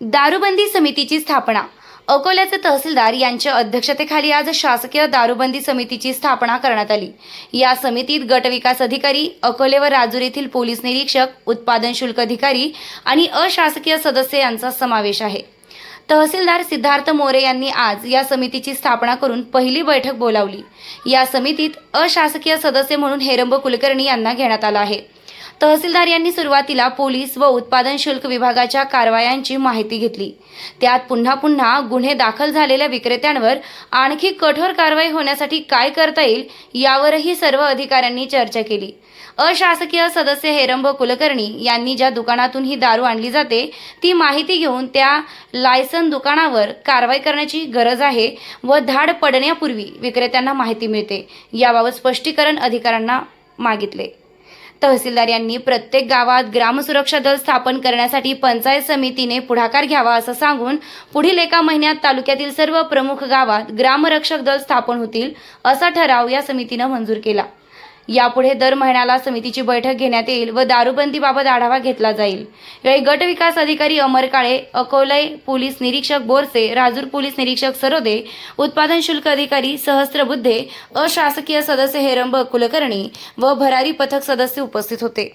दारूबंदी समितीची स्थापना. अकोल्याचे तहसीलदार यांच्या अध्यक्षतेखाली आज शासकीय दारूबंदी समितीची स्थापना करण्यात आली. या समितीत गट विकास अधिकारी अकोले व राजूर येथील पोलीस निरीक्षक उत्पादन शुल्क अधिकारी आणि अशासकीय सदस्य यांचा समावेश आहे. तहसीलदार सिद्धार्थ मोरे यांनी आज या समितीची स्थापना करून पहिली बैठक बोलावली. या समितीत अशासकीय सदस्य म्हणून हेरंब कुलकर्णी यांना घेण्यात आला आहे. तहसीलदार यांनी सुरुवातीला पोलीस व उत्पादन शुल्क विभागाच्या कारवायांची माहिती घेतली. त्यात पुन्हा पुन्हा गुन्हे दाखल झालेल्या विक्रेत्यांवर आणखी कठोर कारवाई होण्यासाठी काय करता येईल यावरही सर्व अधिकाऱ्यांनी चर्चा केली. अशासकीय सदस्य हेरंब कुलकर्णी यांनी ज्या दुकानातून ही दारू आणली जाते ती माहिती घेऊन त्या लायसन दुकानावर कारवाई करण्याची गरज आहे व धाड पडण्यापूर्वी विक्रेत्यांना माहिती मिळते. याबाबत स्पष्टीकरण अधिकाऱ्यांना मागितले. तहसीलदार यांनी प्रत्येक गावात ग्रामसुरक्षा दल स्थापन करण्यासाठी पंचायत समितीने पुढाकार घ्यावा असं सांगून पुढील एका महिन्यात तालुक्यातील सर्व प्रमुख गावात ग्रामरक्षक दल स्थापन होतील असा ठराव या समितीनं मंजूर केला. यापुढे दर महिन्याला समितीची बैठक घेण्यात येईल व दारूबंदीबाबत आढावा घेतला जाईल. यावेळी गट विकास अधिकारी अमर काळे अकोले पोलीस निरीक्षक बोरसे राजूर पोलीस निरीक्षक सरोदे उत्पादन शुल्क अधिकारी सहस्त्रबुद्धे अशासकीय सदस्य हेरंब कुलकर्णी व भरारी पथक सदस्य उपस्थित होते.